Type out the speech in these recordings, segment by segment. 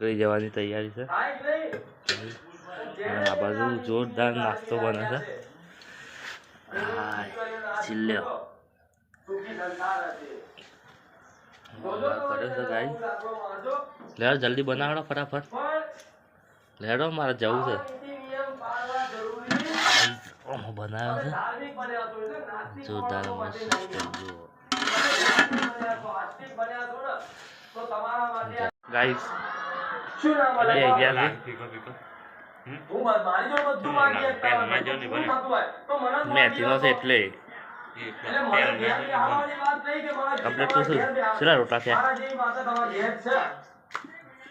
નીકળી જવાની તૈયારી છે. આ બાજુ જોરદાર નાસ્તો બને છે. હાય, ચીલ્યો કર્યો છે ગાઈ લેડો જલ્દી બનાવડો ફટાફટ. લેડો મારે જવું છે. બનાવ્યો છે. જોરદાર જુઓ. ગાઈસ બે ગયા છે મેથીનો છે એટલે. આપણે તો શું કેટલા રોટા છે?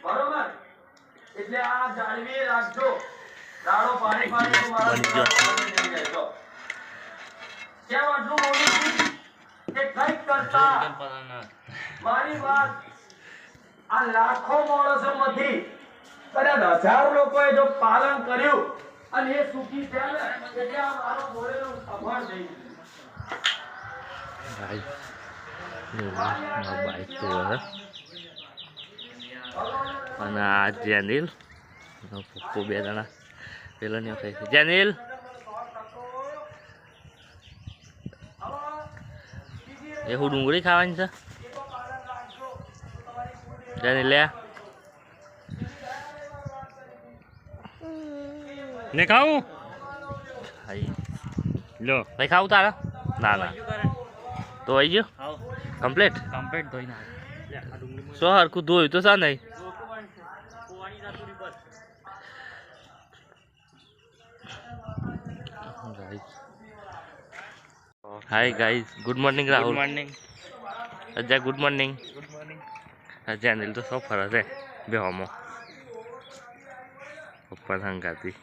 બરોબર? એટલે આ જાળવી રાખજો. દાડો પાણી પાણી. કેમ આટલું બોલું છું? કે કંઈક કરતા. મારી વાત આ લાખો માણસોમાંથી કદાચ હજાર લોકોએ જો પાલન કર્યું અને એ સુખી થયા ને એટલે આ મારો બોલેલો સફળ થઈ ગયો. બાઈક જોવે અને આ જેનિલ એનો બે જણા પેલા ને ખાય જેનિલ એ હું ડુંગળી ખાવાની છે? જેનિલ લે ને ખાવું ખાઈ લો ભાઈ ખાવું તારા ના ના તો આવી ગયો કમ્પ્લીટ કમ્પ્લીટ ધોઈ નાખ શું હરખું ધોયું તો સા નહીં hi guys good morning good Rahul morning Ajay good morning good morning Ajay Anil તો સૌ ફરસ છે બે હોમો પપ્પા સંગાતી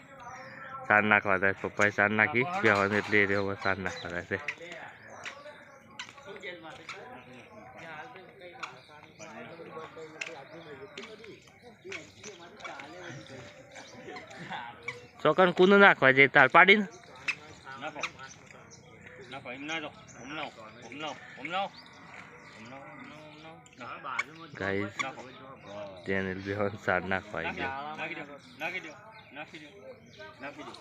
સાર નાખવા થાય પપ્પાએ સાર નાખી બે હોને એટલે એ રહ્યો સાર નાખવા થાય છે. ચોકન કુનું નાખવા જાય, તાર પાડીને નાખો નાખો એમ ના દો હમણાં હમણાં હમણાં ગાઈસ ચેનલ બી હોને સાર નાખવા આવી ગયો નાખી દો નાખી દો નાખી દો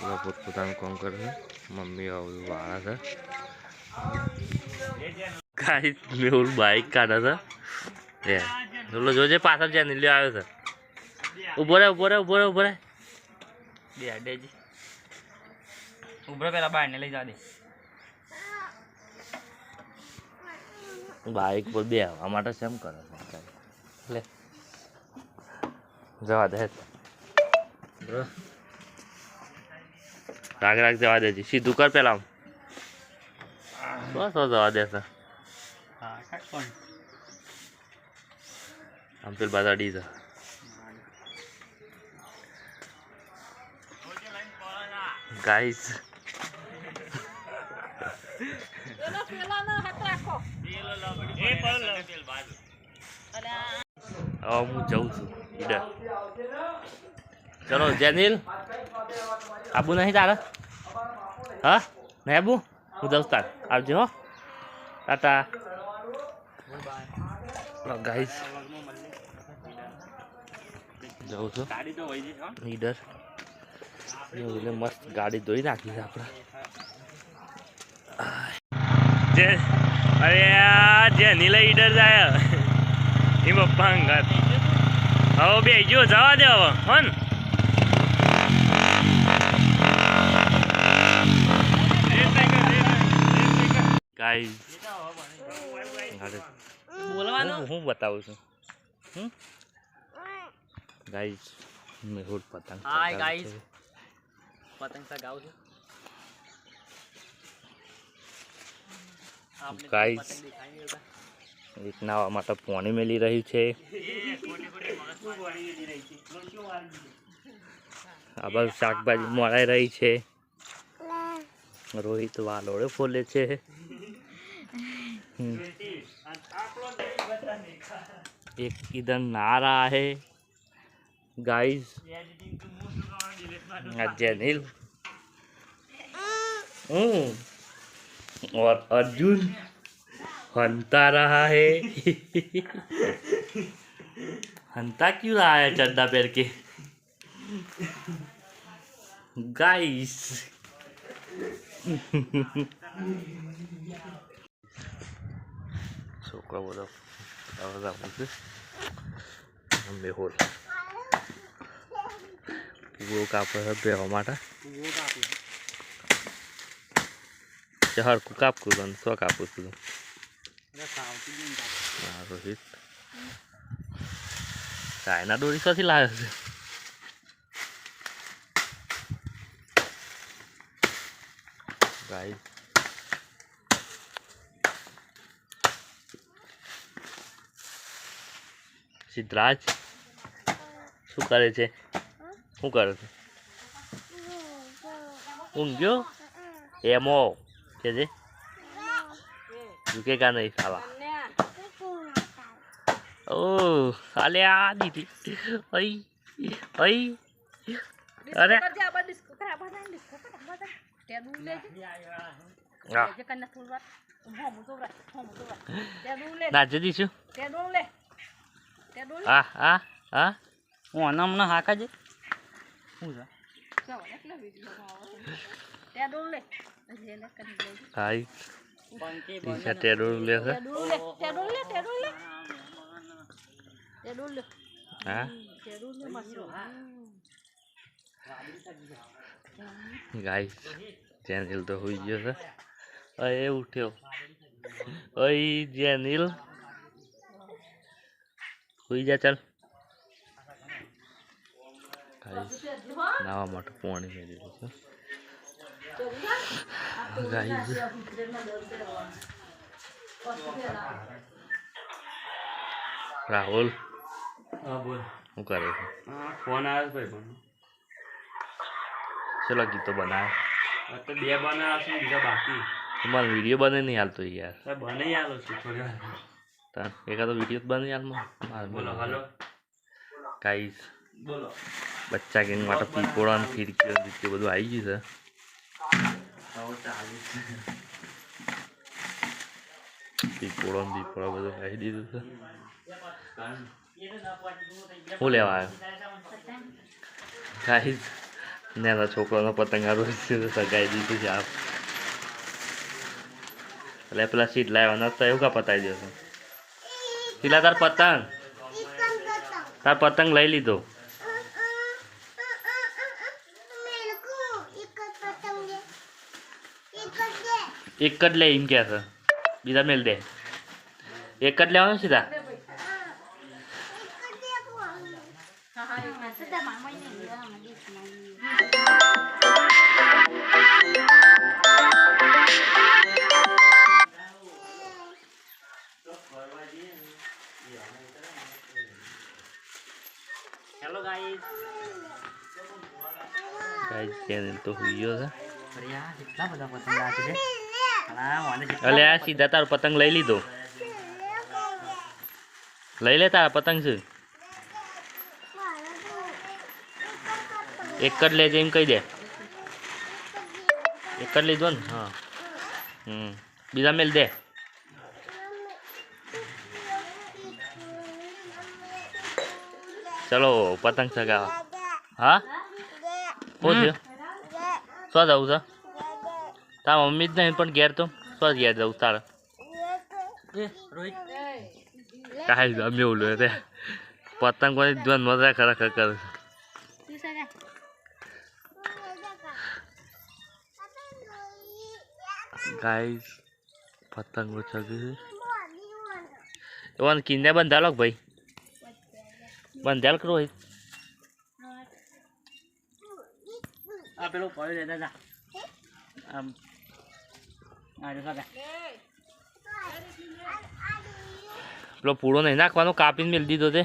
ને પોતપોતાનું કામ કરે છે મમ્મી આવું વાળા છે ગાઈસ મેહુલ બાઈક કાઢા છે પેલો જોજે પાછળ જ્યાં નીલ્યો આવ્યો છે. ઊભો રહે ઊભો રહે ઊભો રહે ઊભો રહે. બે અડેજી ઉભરો પેલા બહાર ને લઈ જા દે. બાઈક પર બે આવવા માટે શેમ કરે લે. જવા દે. રાગ રાગ જવા દેજી. સીધું કર પેલા બસ જવા દે હા કોણ છે ગાઈસ એ પણ હવે હું જઉં છું. ઈડર ચલો જેનિલ. આબુ નહીં તારે? હા? નહીં આબુ? હું જઉં તાર. આવજો હો. ટાટા. ગાઈસ જઉં છું. એવું એટલે મસ્ત ગાડી ધોઈ નાખી છે આપણે. જે અરે આ જે નીલા ઈડર જાય. એ પપ્પા અંગાત હવે બે જો જવા દે હવે હો ને ગાઈઝ બોલવાનું? હું બતાવું છું. હમ? ગાઈસ મેહુલ પતંગ Hi, ચગાવે guys. છે. પતંગ ચગાવું છું Guys. એક નાવા માટે પોણી મેલી રહ્યું છે આ બાજુ શાકભાજી મળાઈ રહી છે રોહિત વાલોડે ફોલે છે હમ. एक इधर नहा रहा है गाइस जेनिल हम्म और अर्जुन हंता रहा है हंता क्यों रहा है चड्डा पहन के गाइस છોકરો બધો બધા પૂછે મેહોલ પૂરો કાપડ છે પહેરવા માટે. હરકું કાપકું તને શું કાપું તું. રોહિત ચાઇના દોરી શોથી લાવ્યો છે? ગાય. સિદ્ધરાજ? શું કરે છે? શું કરે છે? ઊંઘ્યો એમો કે છે ઝુકેગા નહીં સાલા. ઓ સાલે આ દીધી. અઈ અઈ અરે. હા. નાચી દઈશું હા હા હા. હું અનામના હમણાં હાકા છે શું છે? હાઈ ટીશા ટેડો લે. છે. હા? ગાઈસ જેનિલ તો હોઈ ગયો છે. એ ઉઠ્યો. અય જેનિલ હોઈ જા ચાલ. ગાઈસ નાવા માટે પાણી મેં દીધું છે. ગાઈસ. રાહુલ હા બોલ. શું કરે છે? ફોન આવ્યો ભાઈ પણ ચલો ગીતો બનાવે. આ તો બે બનાવ્યા છે બીજા બાકી. તમારો વીડિયો બને નહીં હાલતો યાર. બને હાલો આલો છું થોડી વાર. એકાદો વીડિયો જ બની હાલ મારે બોલો હાલો. ગાઈસ બોલો. બચ્ચા ગેંગ માટે પીપોળા ને ફિરકીઓ બધું આવી ગયું છે. પીપોળો ને બધું આવી દીધું છે. શું લેવા આવ્યો? ગાઈઝ નાના છોકરાનો પતંગ હારો સગાઈ દીધું છે આપ. એટલે પેલા સીટ લાવ્યા નતા એવું કા પતાવી દેશો? પેલા તાર પતંગ. તાર પતંગ લઈ લીધો. એક જ લે એમ કે છે. બીજા મેલ દે. એક જ લેવાનું સીધા? હેલો ગાઈસ ગાઈસ ચેનલ તો હોઈ ગયો છે. આ કેટલા બધા પતંગ છે? અલે આ સીધા તારો પતંગ લઈ લીધો. લઈ લે તારા પતંગ છે. એક જ લેજે એમ કહી દે. એક જ લીધો ને હા. હમ બીજા મેલ દે. ચલો પતંગ ચગાવો હા? શું થયું? શું જવું છે? તારા મમ્મી જ નહીં પણ ઘેર તો. શું ઘેર જવું તારે. કાંઈ ગમે ઓલું રે પતંગ કોઈ જોન મજા ખરેખર કરે ગાઈસ પતંગો ચગે એવાને કિન્ને બંધાલો કે ભાઈ? બંધાલ કરો રોહિત? આ પેલો પડ્યો દાદા આમ પેલો પૂળો નહીં નાખવાનો કાપીને મેળ દીધો તે.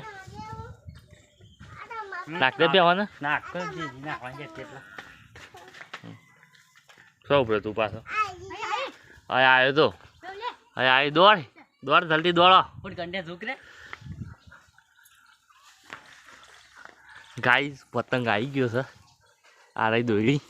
નાખ દે બેવાને નાખ સૌ પડે તું પાછો. હવે આવ્યો તો. હવે આવી દોડ. દોડ જલ્દી દોડો. ગંડે ઝૂક રે ગાઈસ પતંગ આવી ગયો છે. આ રહી દોરી